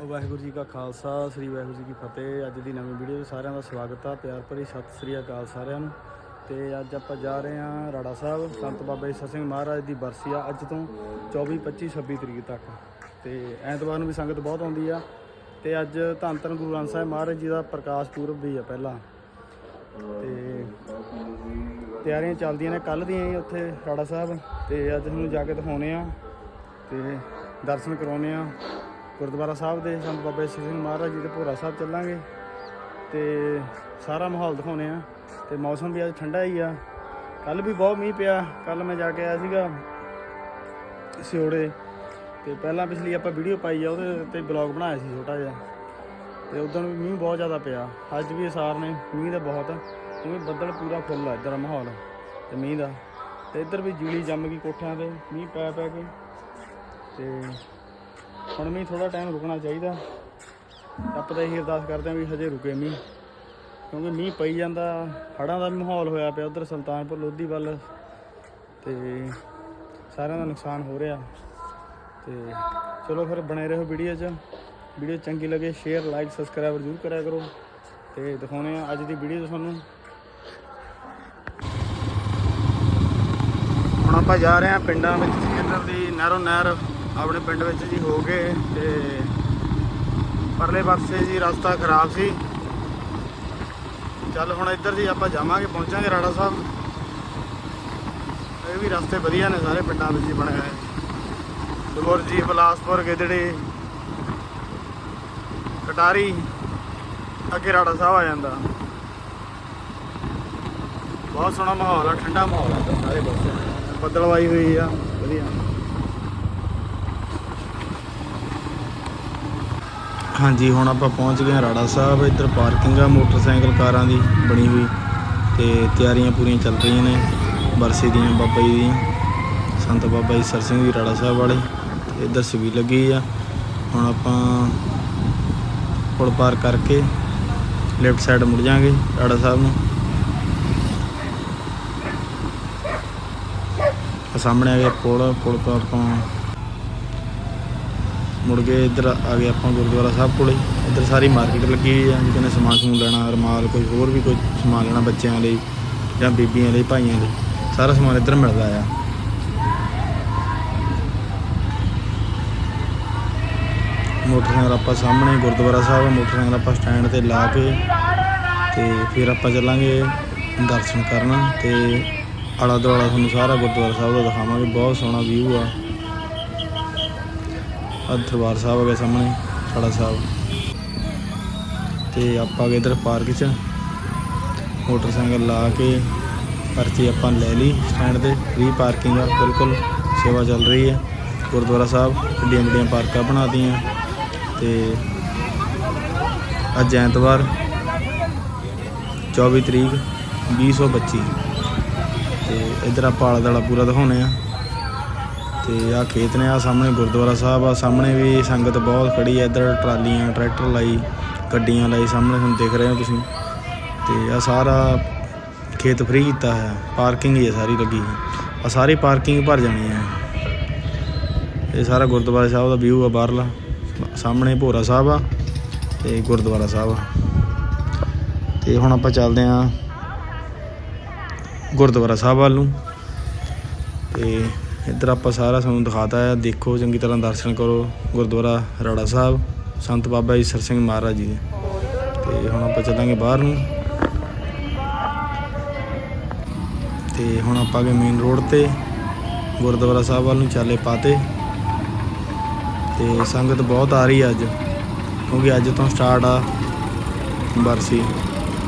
ਵਾਹਿਗੁਰੂ ਜੀ ਕਾ ਖਾਲਸਾ, ਸ੍ਰੀ ਵਾਹਿਗੁਰੂ ਜੀ ਕੀ ਫਤਿਹ। ਅੱਜ ਦੀ ਨਵੀਂ ਵੀਡੀਓ ਵਿੱਚ ਸਾਰਿਆਂ ਦਾ ਸਵਾਗਤ ਆ। ਪਿਆਰ ਭਰੀ ਸਤਿ ਸ੍ਰੀ ਅਕਾਲ ਸਾਰਿਆਂ ਨੂੰ। ਤੇ ਅੱਜ ਆਪਾਂ ਜਾ ਰਹੇ ਹਾਂ ਰਾੜਾ ਸਾਹਿਬ, ਸੰਤ ਬਾਬਾ ਈਸਾ ਸਿੰਘ ਮਹਾਰਾਜ ਦੀ ਬਰਸੀ ਆ ਅੱਜ ਤੋਂ 24 25 26 ਤਰੀਕ ਤੱਕ। ਤੇ ਐਤਵਾਰ ਨੂੰ ਵੀ ਸੰਗਤ ਬਹੁਤ ਆਉਂਦੀ ਆ। ਤੇ ਅੱਜ ਧੰਨ ਧੰਨ ਗੁਰੂ ਗ੍ਰੰਥ ਸਾਹਿਬ ਮਹਾਰਾਜ ਜੀ ਦਾ ਪ੍ਰਕਾਸ਼ ਪੁਰਬ ਵੀ ਆ ਪਹਿਲਾਂ। ਤੇ ਤਿਆਰੀਆਂ ਚੱਲਦੀਆਂ ਨੇ ਕੱਲ ਦੀਆਂ ਹੀ ਉੱਥੇ ਰਾੜਾ ਸਾਹਿਬ। ਤੇ ਅੱਜ ਤੁਹਾਨੂੰ ਜਾ ਕੇ ਦਿਖਾਉਣੇ ਆ ਤੇ ਦਰਸ਼ਨ ਕਰਾਉਣੇ ਆ ਗੁਰਦੁਆਰਾ ਸਾਹਿਬ ਦੇ ਸੰਤ ਬਾਬਾ ਸ਼੍ਰੀ ਸਿੰਘ ਮਹਾਰਾਜ ਜੀ ਦੇ ਭੋਰਾ ਸਾਹਿਬ ਚੱਲਾਂਗੇ ਤੇ ਸਾਰਾ ਮਾਹੌਲ ਦਿਖਾਉਣੇ ਆ ਤੇ ਮੌਸਮ ਵੀ ਅੱਜ ਠੰਡਾ ਹੀ ਆ। ਕੱਲ ਵੀ ਬਹੁਤ ਮੀਂਹ ਪਿਆ। ਕੱਲ ਮੈਂ ਜਾ ਕੇ ਆਇਆ ਸੀਗਾ ਸਿਉੜੇ ਤੇ ਪਹਿਲਾਂ ਪਿਛਲੀ ਆਪਾਂ ਵੀਡੀਓ ਪਾਈ ਆ, ਉਹਦੇ ਤੇ ਬਲੌਗ ਬਣਾਇਆ ਸੀ ਛੋਟਾ ਜਿਹਾ। ਤੇ ਉਦੋਂ ਵੀ ਮੀਂਹ ਬਹੁਤ ਜ਼ਿਆਦਾ ਪਿਆ। ਅੱਜ ਵੀ ਅਸਾਰ ਨੇ, ਮੀਂਹ ਦਾ ਬਹੁਤ। ਕਿਉਂਕਿ ਬੱਦਲ ਪੂਰਾ ਫੁੱਲ ਆ ਇੱਧਰ ਦਾ ਮਾਹੌਲ ਤੇ ਮੀਂਹ ਦਾ। ਤੇ ਇੱਧਰ ਵੀ ਜੂਲੀ ਜੰਮ ਗਈ ਕੋਠਿਆਂ ਤੇ, ਮੀਂਹ ਪੈ ਪੈ ਕੇ। ਤੇ ਹੁਣ ਮੀਂਹ ਥੋੜਾ ਟਾਈਮ ਰੁਕਣਾ ਚਾਹੀਦਾ। ਆਪਾਂ ਤਾਂ ਇਹੀ ਅਰਦਾਸ ਕਰਦੇ ਹਾਂ ਵੀ ਹਜੇ ਰੁਕੇ ਮੀਂਹ। ਕਿਉਂਕਿ ਮੀਂਹ ਪਈ ਜਾਂਦਾ, ਹੜ੍ਹਾਂ ਦਾ ਵੀ ਮਾਹੌਲ ਹੋਇਆ ਪਿਆ ਉਧਰ ਸੁਲਤਾਨਪੁਰ ਲੋਧੀ ਵੱਲ ਤੇ ਸਾਰਿਆਂ ਦਾ ਨੁਕਸਾਨ ਹੋ ਰਿਹਾ। ਤੇ ਚਲੋ ਫਿਰ ਬਣੇ ਰਹੋ ਵੀਡੀਓ 'ਚ। ਵੀਡੀਓ ਚੰਗੀ ਲੱਗੇ ਸ਼ੇਅਰ ਲਾਈਕ ਸਬਸਕ੍ਰਾਈਬ ਜ਼ਰੂਰ ਕਰਿਆ ਕਰੋ। ਤੇ ਦਿਖਾਉਣੇ ਆ ਅੱਜ ਦੀ ਵੀਡੀਓ ਤੁਹਾਨੂੰ। ਹੁਣ ਆਪਾਂ ਜਾ ਰਹੇ ਹਾਂ ਪਿੰਡਾਂ ਵਿੱਚ ਇੱਧਰ ਦੀ ਨਹਿਰੋਂ ਨਹਿਰ। ਆਪਣੇ ਪਿੰਡ ਵਿੱਚ ਜੀ ਹੋ ਗਏ ਤੇ ਪਰਲੇ ਪਾਸੇ ਜੀ ਰਸਤਾ ਖਰਾਬ ਸੀ। ਚੱਲ ਹੁਣ ਇੱਧਰ ਜੀ ਆਪਾਂ ਜਾਵਾਂਗੇ, ਪਹੁੰਚਾਂਗੇ ਰਾੜਾ ਸਾਹਿਬ। ਇਹ ਵੀ ਰਸਤੇ ਵਧੀਆ ਨੇ ਸਾਰੇ ਪਿੰਡਾਂ ਵਿੱਚ ਹੀ ਬਣੇ ਹੋਏ। ਦੁਰ ਜੀ ਬਲਾਸਪੁਰ, ਗਿੱਦੜੀ, ਕਟਾਰੀ, ਅੱਗੇ ਰਾੜਾ ਸਾਹਿਬ ਆ ਜਾਂਦਾ। ਬਹੁਤ ਸੋਹਣਾ ਮਾਹੌਲ ਆ, ਠੰਡਾ ਮਾਹੌਲ ਆ। ਇੱਧਰ ਸਾਰੇ ਪਾਸੇ। ਬੱਦਲਵਾਈ ਹੋਈ ਆ, ਵਧੀਆ। ਹਾਂਜੀ, ਹੁਣ ਆਪਾਂ ਪਹੁੰਚ ਗਏ ਹਾਂ ਰਾੜਾ ਸਾਹਿਬ। ਇੱਧਰ ਪਾਰਕਿੰਗ ਆ, ਮੋਟਰਸਾਈਕਲ ਕਾਰਾਂ ਦੀ ਬਣੀ ਹੋਈ ਤੇ ਤਿਆਰੀਆਂ ਪੂਰੀਆਂ ਚੱਲ ਰਹੀਆਂ ਨੇ ਬਰਸੀ ਦੀਆਂ, ਬਾਬਾ ਜੀ ਦੀਆਂ, ਸੰਤ ਬਾਬਾ ਜੀ ਸਰ ਸਿੰਘ ਜੀ ਰਾੜਾ ਸਾਹਿਬ ਵਾਲੇ, ਤੇ ਇੱਧਰ ਸਵੀ ਲੱਗੀ ਆ। ਹੁਣ ਆਪਾਂ ਪੁਲ ਪਾਰ ਕਰਕੇ ਲੈਫਟ ਸਾਈਡ ਮੁੜ ਜਾਾਂਗੇ ਰਾੜਾ ਸਾਹਿਬ ਨੂੰ। ਸਾਹਮਣੇ ਆ ਗਿਆ ਪੁਲ ਪੁਲ ਤੋਂ ਆਪਾਂ ਮੁੜ ਕੇ ਇੱਧਰ ਆ ਗਏ ਆਪਾਂ ਗੁਰਦੁਆਰਾ ਸਾਹਿਬ ਕੋਲੇ। ਇੱਧਰ ਸਾਰੀ ਮਾਰਕੀਟ ਲੱਗੀ ਹੋਈ ਆ ਜਿਹਨੇ ਸਮਾਨ ਸਮੂਨ ਲੈਣਾ, ਰਮਾਲ, ਕੋਈ ਹੋਰ ਵੀ ਕੋਈ ਸਮਾਨ ਲੈਣਾ ਬੱਚਿਆਂ ਲਈ ਜਾਂ ਬੀਬੀਆਂ ਲਈ, ਭਾਈਆਂ ਲਈ, ਸਾਰਾ ਸਮਾਨ ਇੱਧਰ ਮਿਲਦਾ ਆ। ਮੋਟਰਸਾਈਕਲ ਆਪਾਂ ਸਾਹਮਣੇ ਗੁਰਦੁਆਰਾ ਸਾਹਿਬ, ਮੋਟਰਸਾਈਕਲ ਆਪਾਂ ਸਟੈਂਡ ਤੇ ਲਾ ਕੇ ਤੇ ਫਿਰ ਆਪਾਂ ਚੱਲਾਂਗੇ ਦਰਸ਼ਨ ਕਰਨ ਤੇ ਆਲਾ ਦੁਆਲਾ ਤੁਹਾਨੂੰ ਸਾਰਾ ਗੁਰਦੁਆਰਾ ਸਾਹਿਬ ਦਾ ਦਿਖਾਵਾਂਗੇ। ਬਹੁਤ ਸੋਹਣਾ ਵਿਊ ਆ। ਆਹ ਦਰਬਾਰ ਸਾਹਿਬ ਆ ਗਿਆ ਸਾਹਮਣੇ ਸਾੜਾ ਸਾਹਿਬ। ਤੇ ਆਪਾਂ ਗਏ ਇਧਰ ਪਾਰਕ 'ਚ। ਮੋਟਰਸਾਈਕਲ ਲਾ ਕੇ ਪਰਚੀ ਆਪਾਂ ਲੈ ਲਈ ਸਟੈਂਡ ਤੇ। ਫ੍ਰੀ ਪਾਰਕਿੰਗ ਆ, ਬਿਲਕੁਲ ਸੇਵਾ ਚੱਲ ਰਹੀ ਹੈ। ਗੁਰਦੁਆਰਾ ਸਾਹਿਬ ਵੱਡੀਆਂ ਵੱਡੀਆਂ ਪਾਰਕਾਂ ਬਣਾਤੀਆਂ ਤੇ ਅੱਜ ਐਤਵਾਰ 24 ਤਰੀਕ 2025 ਤੇ ਇਧਰ ਆਪਾਂ ਆਲਾ ਦਾਲਾ ਪੂਰਾ ਦਿਖਾਉਣੇ ਆ। ਤੇ ਆ ਖੇਤ ਨੇ ਆ ਸਾਹਮਣੇ ਗੁਰਦੁਆਰਾ ਸਾਹਿਬ ਆ ਸਾਹਮਣੇ ਵੀ ਸੰਗਤ ਬਹੁਤ ਖੜੀ ਹੈ। ਇੱਧਰ ਟਰਾਲੀਆਂ, ਟਰੈਕਟਰ ਲਾਈ, ਗੱਡੀਆਂ ਲਾਈ ਸਾਹਮਣੇ, ਤੁਹਾਨੂੰ ਦਿਖ ਰਹੇ ਹੋ ਤੁਸੀਂ। ਤੇ ਆ ਸਾਰਾ ਖੇਤ ਫਰੀ ਕੀਤਾ ਹੈ ਪਾਰਕਿੰਗ ਹੀ ਹੈ ਸਾਰੀ ਲੱਗੀ ਆ ਸਾਰੀ ਪਾਰਕਿੰਗ ਭਰ ਜਾਣੀ ਹੈ। ਇਹ ਸਾਰਾ ਗੁਰਦੁਆਰਾ ਸਾਹਿਬ ਦਾ ਵਿਊ ਆ ਬਾਹਰਲਾ। ਸਾਹਮਣੇ ਭੋਰਾ ਸਾਹਿਬ ਆ ਤੇ ਗੁਰਦੁਆਰਾ ਸਾਹਿਬ ਆ। ਤੇ ਹੁਣ ਆਪਾਂ ਚੱਲਦੇ ਆਂ ਗੁਰਦੁਆਰਾ ਸਾਹਿਬ ਵੱਲ ਨੂੰ। ਤੇ ਇੱਧਰ ਆਪਾਂ ਸਾਰਾ ਤੁਹਾਨੂੰ ਦਿਖਾਤਾ ਹੈ। ਦੇਖੋ, ਚੰਗੀ ਤਰ੍ਹਾਂ ਦਰਸ਼ਨ ਕਰੋ। ਗੁਰਦੁਆਰਾ ਰਾੜਾ ਸਾਹਿਬ, ਸੰਤ ਬਾਬਾ ਈਸਰ ਸਿੰਘ ਮਹਾਰਾਜ ਜੀ ਦੇ। ਤੇ ਹੁਣ ਆਪਾਂ ਚੱਲਾਂਗੇ ਬਾਹਰ ਨੂੰ। ਤੇ ਹੁਣ ਆਪਾਂ ਗਏ ਮੇਨ ਰੋਡ ਤੇ ਗੁਰਦੁਆਰਾ ਸਾਹਿਬ ਵੱਲ ਨੂੰ ਚਾਲੇ ਪਾਤੇ। ਤੇ ਸੰਗਤ ਬਹੁਤ ਆ ਰਹੀ ਹੈ ਅੱਜ, ਕਿਉਂਕਿ ਅੱਜ ਤੋਂ ਸਟਾਰਟ ਆ ਬਰਸੀ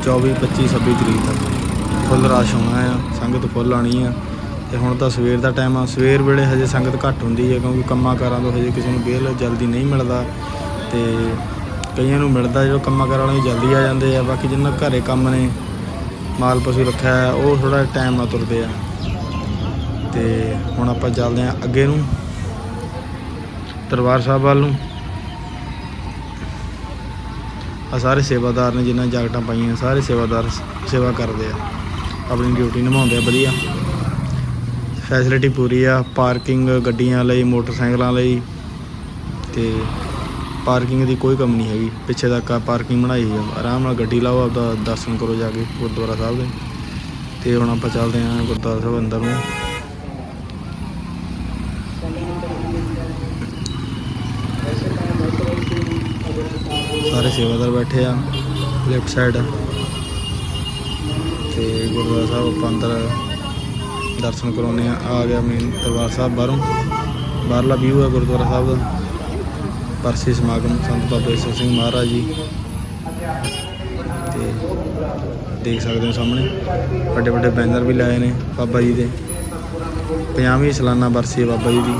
24 25 26 ਤਰੀਕ ਤੱਕ। ਫੁੱਲ ਰਸ਼ ਹੋਣਾ ਆ, ਸੰਗਤ ਫੁੱਲ ਆਣੀ ਆ। ਤੇ ਹੁਣ ਤਾਂ ਸਵੇਰ ਦਾ ਟਾਈਮ ਆ। ਸਵੇਰ ਵੇਲੇ ਹਜੇ ਸੰਗਤ ਘੱਟ ਹੁੰਦੀ ਹੈ ਕਿਉਂਕਿ ਕੰਮਾਂ ਕਾਰਾਂ ਤੋਂ ਹਜੇ ਕਿਸੇ ਨੂੰ ਬੇਲ ਜਲਦੀ ਨਹੀਂ ਮਿਲਦਾ ਤੇ ਕਈਆਂ ਨੂੰ ਮਿਲਦਾ ਜੋ ਕੰਮਾਂ ਕਾਰਾਂ ਵਾਲੇ ਜਲਦੀ ਆ ਜਾਂਦੇ ਆ, ਬਾਕੀ ਜਿਨ੍ਹਾਂ ਘਰੇ ਕੰਮ ਨੇ, ਮਾਲ ਪਸ਼ੂ ਰੱਖਿਆ ਹੈ ਉਹ ਥੋੜਾ ਟਾਈਮ ਨਾਲ ਤੁਰਦੇ ਆ। ਤੇ ਹੁਣ ਆਪਾਂ ਚੱਲਦੇ ਆ ਅੱਗੇ ਨੂੰ, ਦਰਬਾਰ ਸਾਹਿਬ ਵੱਲ ਨੂੰ। ਆ ਸਾਰੇ ਸੇਵਾਦਾਰ ਨੇ ਜਿਨ੍ਹਾਂ ਜਾਕਟਾਂ ਪਾਈਆਂ, ਸਾਰੇ ਸੇਵਾਦਾਰ ਸੇਵਾ ਕਰਦੇ ਆ। ਆਪਣੀ ਡਿਊਟੀ ਨਿਭਾਉਂਦੇ ਆ, ਵਧੀਆ। ਫੈਸਿਲਿਟੀ ਪੂਰੀ ਆ, ਪਾਰਕਿੰਗ ਗੱਡੀਆਂ ਲਈ, ਮੋਟਰਸਾਈਕਲਾਂ ਲਈ ਤੇ ਪਾਰਕਿੰਗ ਦੀ ਕੋਈ ਕਮੀ ਨਹੀਂ ਹੈਗੀ। ਪਿੱਛੇ ਤੱਕ ਆ ਪਾਰਕਿੰਗ ਬਣਾਈ ਹੋਈ ਆਰਾਮ ਨਾਲ ਗੱਡੀ ਲਾਓ, ਆਪਦਾ ਦਰਸ਼ਨ ਕਰੋ ਜਾ ਕੇ ਗੁਰਦੁਆਰਾ ਸਾਹਿਬ ਦੇ। ਤੇ ਹੁਣ ਆਪਾਂ ਚੱਲਦੇ ਹਾਂ ਗੁਰਦੁਆਰਾ ਸਾਹਿਬ ਅੰਦਰ ਨੂੰ। ਸਾਰੇ ਸੇਵਾਦਾਰ ਬੈਠੇ ਆ ਲੈਫਟ ਸਾਈਡ ਤੇ ਗੁਰਦੁਆਰਾ ਸਾਹਿਬ ਆਪਾਂ ਅੰਦਰ ਦਰਸ਼ਨ ਕਰਾਉਨੇ ਆ ਆ ਗਿਆ ਮੇਨ ਦਰਬਾਰ ਸਾਹਿਬ ਬਾਹਰੋਂ। ਬਾਹਰਲਾ ਵਿਊ ਹੈ ਗੁਰਦੁਆਰਾ ਸਾਹਿਬ ਦਾ। ਪਰਸੀ ਸਮਾਗਮ ਸੰਤ ਬਾਬਾ ਈਸਰ ਸਿੰਘ ਮਹਾਰਾਜ ਜੀ। ਤੇ ਦੇਖ ਸਕਦੇ ਹੋ ਸਾਹਮਣੇ, ਵੱਡੇ ਵੱਡੇ ਬੈਨਰ ਵੀ ਲਾਏ ਨੇ ਬਾਬਾ ਜੀ ਦੇ। 50ਵੀਂ ਸਾਲਾਨਾ ਬਰਸੀ ਹੈ ਬਾਬਾ ਜੀ ਦੀ।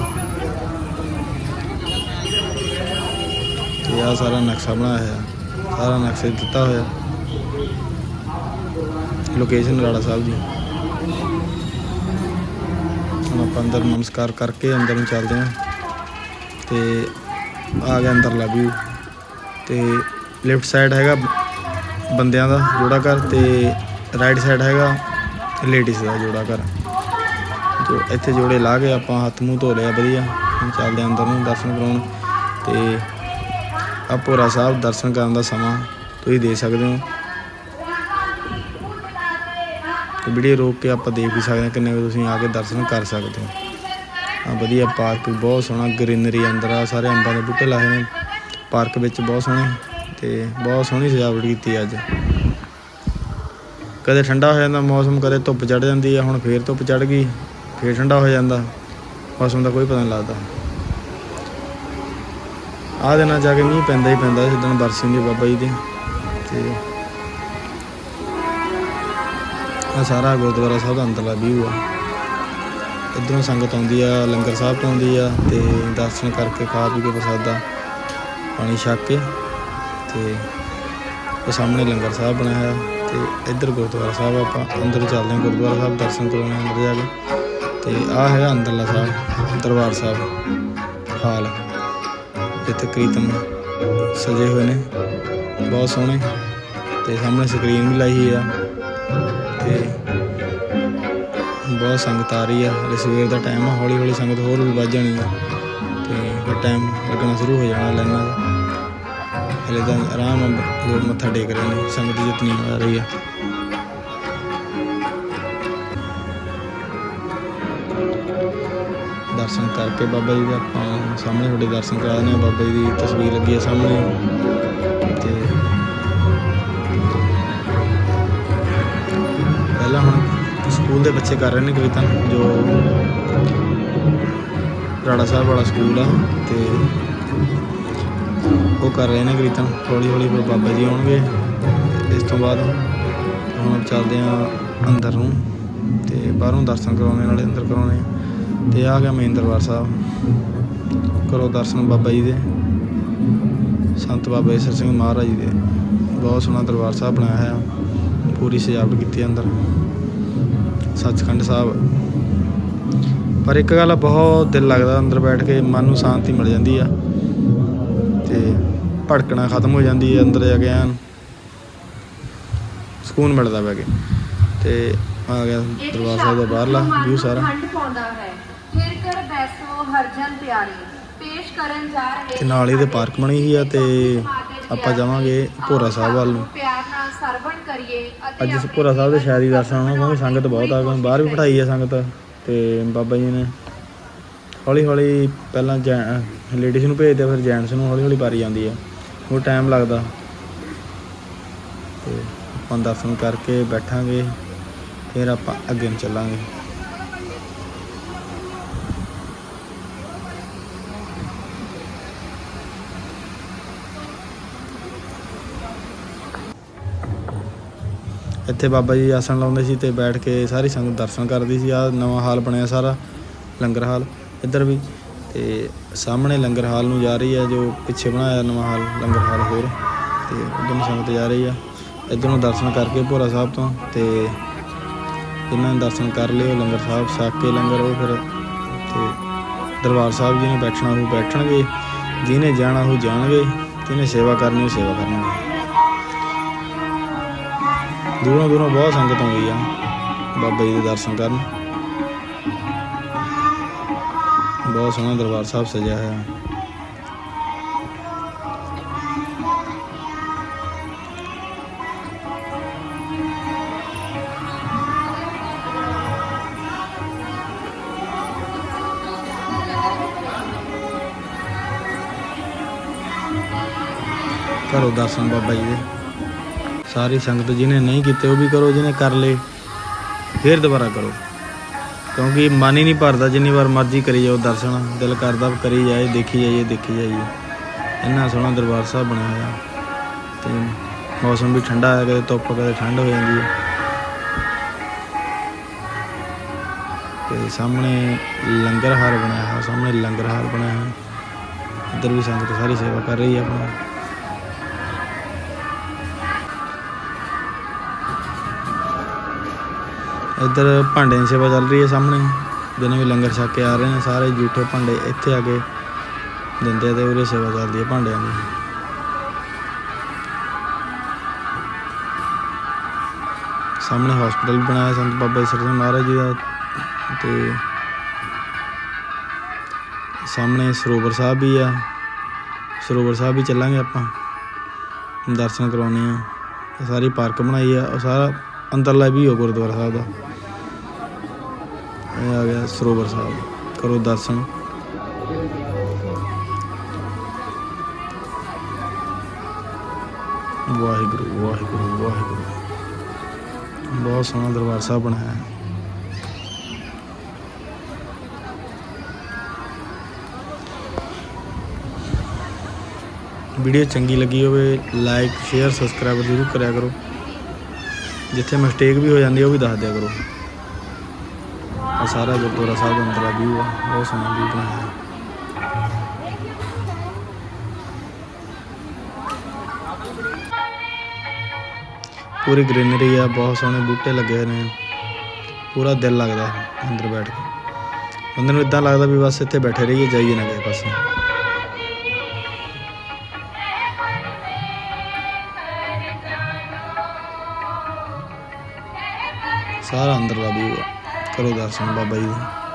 ਤੇ ਆ ਸਾਰਾ ਨਕਸ਼ਾ ਬਣਾਇਆ ਹੋਇਆ। ਸਾਰਾ ਨਕਸ਼ਾ ਦਿੱਤਾ ਹੋਇਆ। ਲੋਕੇਸ਼ਨ ਰਾੜਾ ਸਾਹਿਬ ਦੀ ਆਪਾਂ ਅੰਦਰ ਨਮਸਕਾਰ ਕਰਕੇ ਅੰਦਰ ਨੂੰ ਚੱਲਦੇ ਹਾਂ। ਤੇ ਆ ਗਿਆ ਅੰਦਰਲਾ ਵਿਊ ਤੇ ਲੈਫਟ ਸਾਈਡ ਹੈਗਾ ਬੰਦਿਆਂ ਦਾ ਜੋੜਾ ਘਰ ਤੇ ਰਾਈਟ ਸਾਈਡ ਹੈਗਾ ਲੇਡੀਜ਼ ਦਾ ਜੋੜਾ ਘਰ। ਜੋ ਇੱਥੇ ਜੋੜੇ ਲਾ ਕੇ ਆਪਾਂ ਹੱਥ ਮੂੰਹ ਧੋ ਲਿਆ ਵਧੀਆ। ਹੁਣ ਚੱਲਦੇ ਹਾਂ ਅੰਦਰ ਨੂੰ ਦਰਸ਼ਨ ਕਰਾਉਣ। ਤੇ ਆਪੋਰਾ ਸਾਹਿਬ ਦਰਸ਼ਨ ਕਰਨ ਦਾ ਸਮਾਂ ਤੁਸੀਂ ਦੇ ਸਕਦੇ ਹੋ। ਤੇ ਵੀਡੀਓ ਰੋਕ ਕੇ ਆਪਾਂ ਦੇਖ ਵੀ ਸਕਦੇ ਹਾਂ ਕਿੰਨੇ ਕੁ ਤੁਸੀਂ ਆ ਕੇ ਦਰਸ਼ਨ ਕਰ ਸਕਦੇ ਹੋ। ਆ ਵਧੀਆ ਪਾਰਕ ਬਹੁਤ ਸੋਹਣਾ, ਗ੍ਰੀਨਰੀ ਅੰਦਰ ਆ, ਸਾਰੇ ਅੰਬਾਂ ਦੇ ਬੂਟੇ ਲਾਏ ਨੇ। ਪਾਰਕ ਵਿੱਚ ਬਹੁਤ ਸੋਹਣੇ ਤੇ ਬਹੁਤ ਸੋਹਣੀ ਸਜਾਵਟ ਕੀਤੀ ਅੱਜ। ਕਦੇ ਠੰਡਾ ਹੋ ਜਾਂਦਾ, ਮੌਸਮ ਕਦੇ ਧੁੱਪ ਚੜ ਜਾਂਦੀ ਆ, ਹੁਣ ਫੇਰ ਧੁੱਪ ਚੜ ਗਈ, ਫੇਰ ਠੰਡਾ ਹੋ ਜਾਂਦਾ, ਮੌਸਮ ਦਾ ਕੋਈ ਪਤਾ ਨਹੀਂ ਲੱਗਦਾ। ਆ ਦਿਨਾਂ ਜਾ ਕੇ ਮੀਂਹ ਪੈਂਦਾ ਹੀ ਪੈਂਦਾ, ਜਿੱਦਣ ਬਰਸੀ ਹੁੰਦੀ ਬਾਬਾ ਜੀ ਦੀ, ਤੇ ਆ ਸਾਰਾ ਗੁਰਦੁਆਰਾ ਸਾਹਿਬ ਦਾ ਅੰਦਰਲਾ ਵਿਊ ਆ। ਇੱਧਰੋਂ ਸੰਗਤ ਆਉਂਦੀ ਆ, ਲੰਗਰ ਸਾਹਿਬ ਤੋਂ ਆਉਂਦੀ ਆ ਤੇ ਦਰਸ਼ਨ ਕਰਕੇ ਖਾ ਪੀ ਕੇ ਪ੍ਰਸਾਦਾ, ਪਾਣੀ ਛਕ ਕੇ ਤੇ ਉਹ ਸਾਹਮਣੇ ਲੰਗਰ ਸਾਹਿਬ ਬਣਿਆ ਹੋਇਆ ਤੇ ਇੱਧਰ ਗੁਰਦੁਆਰਾ ਸਾਹਿਬ ਆਪਾਂ ਅੰਦਰ ਚੱਲਦੇ ਹਾਂ ਗੁਰਦੁਆਰਾ ਸਾਹਿਬ, ਦਰਸ਼ਨ ਕਰਾਉਣੇ ਆ ਅੰਦਰ ਜਾ ਕੇ। ਤੇ ਆ ਹੈਗਾ ਅੰਦਰਲਾ ਸਾਹਿਬ, ਦਰਬਾਰ ਸਾਹਿਬ, ਹਾਲ। ਜਿੱਥੇ ਕੀਰਤਨ ਸਜੇ ਹੋਏ ਨੇ, ਬਹੁਤ ਸੋਹਣੇ। ਤੇ ਸਾਹਮਣੇ ਸਕਰੀਨ ਵੀ ਲਾਈ ਹੋਈ ਆ। ਤੇ ਬਹੁਤ ਸੰਗਤ ਆ ਰਹੀ ਆ। ਹਲੇ ਸਵੇਰ ਦਾ ਟਾਈਮ ਆ ਹੌਲੀ ਹੌਲੀ ਸੰਗਤ ਹੋਰ ਵੀ ਵੱਧ ਜਾਣੀ ਆ। ਤੇ ਫਿਰ ਟਾਈਮ ਲੱਗਣਾ ਸ਼ੁਰੂ ਹੋ ਜਾਣਾ ਲਾਈਨਾਂ ਦਾ। ਹਲੇ ਤਾਂ ਆਰਾਮ ਨਾਲ ਲੋਕ ਮੱਥਾ ਟੇਕ ਰਹੇ ਨੇ, ਸੰਗਤ ਜਿਤਨੀ ਆ ਰਹੀ ਆ। ਦਰਸ਼ਨ ਕਰਕੇ ਬਾਬਾ ਜੀ ਦੇ ਆਪਾਂ ਸਾਹਮਣੇ ਤੁਹਾਡੇ ਦਰਸ਼ਨ ਕਰਾ ਦਿੰਦੇ ਆ ਬਾਬਾ ਜੀ ਦੀ ਤਸਵੀਰ ਲੱਗੀ ਆ ਸਾਹਮਣੇ। ਪਹਿਲਾਂ ਹੁਣ ਸਕੂਲ ਦੇ ਬੱਚੇ ਕਰ ਰਹੇ ਨੇ ਕੀਰਤਨ ਜੋ ਰਾੜਾ ਸਾਹਿਬ ਵਾਲਾ ਸਕੂਲ ਆ ਤੇ ਉਹ ਕਰ ਰਹੇ ਨੇ ਕੀਰਤਨ ਹੌਲੀ ਹੌਲੀ ਫਿਰ ਬਾਬਾ ਜੀ ਆਉਣਗੇ। ਇਸ ਤੋਂ ਬਾਅਦ ਹੁਣ ਚੱਲਦੇ ਆ ਅੰਦਰ ਨੂੰ ਤੇ ਬਾਹਰੋਂ ਦਰਸ਼ਨ ਕਰਾਉਣੇ, ਨਾਲੇ ਅੰਦਰ ਕਰਾਉਣੇ ਆ। ਤੇ ਆ ਗਿਆ ਮੇਨ ਦਰਬਾਰ ਸਾਹਿਬ। ਕਰੋ ਦਰਸ਼ਨ ਬਾਬਾ ਜੀ ਦੇ। ਸੰਤ ਬਾਬਾ ਈਸਰ ਸਿੰਘ ਮਹਾਰਾਜ ਜੀ ਦੇ। ਬਹੁਤ ਸੋਹਣਾ ਦਰਬਾਰ ਸਾਹਿਬ ਬਣਾਇਆ ਹੈ ਪੂਰੀ ਸਜਾਵਟ ਕੀਤੀ ਅੰਦਰ। ਸੱਚਖੰਡ ਸਾਹਿਬ। ਪਰ ਇੱਕ ਗੱਲ ਬਹੁਤ ਦਿਲ ਲੱਗਦਾ ਅੰਦਰ ਬੈਠ ਕੇ ਮਨ ਨੂੰ ਸ਼ਾਂਤੀ ਮਿਲ ਜਾਂਦੀ ਆ ਤੇ ਭੜਕਣਾ ਖਤਮ ਹੋ ਜਾਂਦੀ ਹੈ ਅੰਦਰ ਜਾ ਕੇ ਐਨ। ਸਕੂਨ ਮਿਲਦਾ ਬੈ ਕੇ। ਤੇ ਆ ਗਿਆ ਦਰਬਾਰ ਸਾਹਿਬ ਦਾ ਬਾਹਰਲਾ ਵਿਊ ਸਾਰਾ। ਖੰਡ ਪਾਉਂਦਾ ਹੈ ਫਿਰ ਕਰ ਬੈਸੋ ਹਰਜਨ ਪਿਆਰੇ ਪੇਸ਼ ਕਰਨ ਜਾ ਰਹੇ ਤੇ ਨਾਲ ਇਹਦੇ ਪਾਰਕ ਬਣੀ ਹੋਈ ਆ ਤੇ ਆਪਾਂ ਜਾਵਾਂਗੇ ਭੋਰਾ ਸਾਹਿਬ ਵੱਲ ਨੂੰ। ਪਿਆਰ ਨਾਲ ਸਰਵਣ ਕਰੀਏ ਅਤੇ ਅੱਜ ਭੋਰਾ ਸਾਹਿਬ ਦੇ ਸ਼ਾਇਰੀ ਦਰਸ਼ਨ ਕਿਉਂਕਿ ਸੰਗਤ ਬਹੁਤ ਆ ਗਈ। ਬਾਹਰ ਵੀ ਬਿਠਾਈ ਆ ਸੰਗਤ ਤੇ ਬਾਬਾ ਜੀ ਨੇ। ਹੌਲੀ ਹੌਲੀ ਪਹਿਲਾਂ ਲੇਡੀਜ਼ ਨੂੰ ਭੇਜਦੇ ਫਿਰ ਜੈਂਟਸ ਨੂੰ ਹੌਲੀ ਹੌਲੀ ਪਾਰੀ ਜਾਂਦੀ ਆ। ਉਹ ਟਾਈਮ ਲੱਗਦਾ। ਤੇ ਆਪਾਂ ਦਰਸ਼ਨ ਕਰਕੇ ਬੈਠਾਂਗੇ, ਫਿਰ ਆਪਾਂ ਅੱਗੇ ਨੂੰ ਚੱਲਾਂਗੇ। ਇੱਥੇ ਬਾਬਾ ਜੀ ਆਸਣ ਲਾਉਂਦੇ ਸੀ ਤੇ ਬੈਠ ਕੇ ਸਾਰੀ ਸੰਗਤ ਦਰਸ਼ਨ ਕਰਦੀ ਸੀ। ਆ ਨਵਾਂ ਹਾਲ ਬਣਿਆ ਸਾਰਾ, ਲੰਗਰ ਹਾਲ, ਇੱਧਰ ਵੀ। ਤੇ ਸਾਹਮਣੇ ਲੰਗਰ ਹਾਲ ਨੂੰ ਜਾ ਰਹੀ ਹੈ, ਜੋ ਪਿੱਛੇ ਬਣਾਇਆ ਨਵਾਂ ਹਾਲ, ਲੰਗਰ ਹਾਲ ਹੋਰ। ਤੇ ਉਧਰ ਨੂੰ ਸੰਗਤ ਜਾ ਰਹੀ ਆ। ਇੱਧਰ ਨੂੰ ਦਰਸ਼ਨ ਕਰਕੇ ਭੋਰਾ ਸਾਹਿਬ ਤੋਂ ਤੇ ਜਿਨ੍ਹਾਂ ਨੇ ਦਰਸ਼ਨ ਕਰ ਲਿਓ ਲੰਗਰ ਸਾਹਿਬ ਛਕ ਕੇ ਲੰਗਰ, ਉਹ ਫਿਰ ਤੇ ਦਰਬਾਰ ਸਾਹਿਬ ਜੀ ਨੇ ਬੈਠਣਾ ਉਹ ਬੈਠਣਗੇ। ਜਿਹਨੇ ਜਾਣਾ ਉਹ ਜਾਣਗੇ। ਜਿਹਨੇ ਸੇਵਾ ਕਰਨੀ ਉਹ ਸੇਵਾ ਕਰਨਗੇ। ਦੂਰੋਂ ਦੂਰੋਂ ਬਹੁਤ ਸੰਗਤ ਆਉਂਦੀ ਆ, ਬਾਬਾ ਜੀ ਦੇ ਦਰਸ਼ਨ ਕਰਨ। ਬਹੁਤ ਸੋਹਣਾ ਦਰਬਾਰ ਸਾਹਿਬ ਸਜਿਆ ਹੋਇਆ। ਹੈ ਘਰੋਂ ਦਰਸ਼ਨ ਬਾਬਾ ਜੀ ਦੇ। ਸਾਰੀ ਸੰਗਤ ਜਿਹਨੇ ਨਹੀਂ ਕੀਤੇ ਉਹ ਵੀ ਕਰੋ, ਜਿਹਨੇ ਕਰ ਲਏ, ਫਿਰ ਦੁਬਾਰਾ ਕਰੋ। ਕਿਉਂਕਿ ਮਨ ਹੀ ਨਹੀਂ ਭਰਦਾ ਜਿੰਨੀ ਵਾਰ ਮਰਜ਼ੀ ਕਰੀ ਜਾਓ ਦਰਸ਼ਨ, ਦਿਲ ਕਰਦਾ ਕਰੀ ਜਾਏ, ਦੇਖੀ ਜਾਈਏ ਦੇਖੀ ਜਾਈਏ। ਇੰਨਾ ਸੋਹਣਾ ਦਰਬਾਰ ਸਾਹਿਬ ਬਣਿਆ ਹੋਇਆ। ਤੇ ਮੌਸਮ ਵੀ ਠੰਡਾ ਹੈ ਕਦੇ ਧੁੱਪ, ਕਦੇ ਠੰਡ ਹੋ ਜਾਂਦੀ ਹੈ। ਤੇ ਸਾਹਮਣੇ ਲੰਗਰ ਹਾਲ ਬਣਿਆ ਹੈ ਸਾਹਮਣੇ ਲੰਗਰ ਹਾਲ ਬਣਿਆ ਹੈ ਇੱਧਰ ਵੀ ਸੰਗਤ ਸਾਰੀ ਸੇਵਾ ਕਰ ਰਹੀ ਹੈ ਆਪਣਾ। ਇੱਧਰ ਭਾਂਡਿਆਂ ਦੀ ਸੇਵਾ ਚੱਲ ਰਹੀ ਹੈ ਸਾਹਮਣੇ। ਜਿਹਨੇ ਵੀ ਲੰਗਰ ਛਕ ਕੇ ਆ ਰਹੇ ਨੇ, ਸਾਰੇ ਜੂਠੇ ਭਾਂਡੇ ਇੱਥੇ ਆ ਕੇ ਦਿੰਦੇ ਆ ਤੇ ਉਹਦੀ ਸੇਵਾ ਚੱਲਦੀ ਹੈ ਭਾਂਡਿਆਂ ਦੀ। ਸਾਹਮਣੇ ਹਸਪੀਟਲ ਬਣਾਇਆ ਸੰਤ ਬਾਬਾ ਈਸਰ ਸਿੰਘ ਮਹਾਰਾਜ ਜੀ ਦਾ ਤੇ ਸਾਹਮਣੇ ਸਰੋਵਰ ਸਾਹਿਬ ਵੀ ਆ। ਸਰੋਵਰ ਸਾਹਿਬ ਵੀ ਚੱਲਾਂਗੇ ਆਪਾਂ। ਦਰਸ਼ਨ ਕਰਾਉਣੇ ਆ ਸਾਰੀ ਪਾਰਕ ਬਣਾਈ ਆ, ਉਹ ਸਾਰਾ ਅੰਦਰਲਾ ਵੀ ਹੋ ਗੁਰਦੁਆਰਾ ਸਾਹਿਬ ਦਾ। ਇਹ ਆ ਗਿਆ ਸਰੋਵਰ ਸਾਹਿਬ। ਕਰੋ ਦਰਸ਼ਨ। ਵਾਹਿਗੁਰੂ ਵਾਹਿਗੁਰੂ ਵਾਹਿਗੁਰੂ। ਬਹੁਤ ਸੋਹਣਾ ਦਰਬਾਰ ਸਾਹਿਬ ਬਣਾਇਆ ਹੈ। ਵੀਡੀਓ ਚੰਗੀ ਲੱਗੀ ਹੋਵੇ ਲਾਈਕ ਸ਼ੇਅਰ ਸਬਸਕ੍ਰਾਈਬ ਜ਼ਰੂਰ ਕਰਿਆ ਕਰੋ। ਜਿੱਥੇ ਮਿਸਟੇਕ ਵੀ ਹੋ ਜਾਂਦੀ ਉਹ ਵੀ ਦੱਸ ਦਿਆ ਕਰੋ। ਆ ਸਾਰਾ ਗੁਰਦੁਆਰਾ ਸਾਹਿਬ ਅੰਦਰ ਦਾ ਵਿਊ ਆ, ਬਹੁਤ ਸੋਹਣਾ ਵਿਊ ਬਣਾਇਆ। ਹੈ ਪੂਰੀ ਗ੍ਰੀਨਰੀ ਆ, ਬਹੁਤ ਸੋਹਣੇ ਬੂਟੇ ਲੱਗੇ ਹੋਏ ਨੇ। ਪੂਰਾ ਦਿਲ ਲੱਗਦਾ ਅੰਦਰ ਬੈਠ ਕੇ। ਬੰਦੇ ਨੂੰ ਇਦਾਂ ਲੱਗਦਾ ਵੀ ਬਸ ਇੱਥੇ ਬੈਠੇ ਰਹੀਏ, ਜਾਈਏ ਨਾ ਕਿਸੇ ਪਾਸੇ। ਸਾਰਾ ਅੰਦਰ ਦਾ ਵਿਊ ਆ। ਕਰੋ ਦਰਸ਼ਨ ਬਾਬਾ ਜੀ ਦੇ।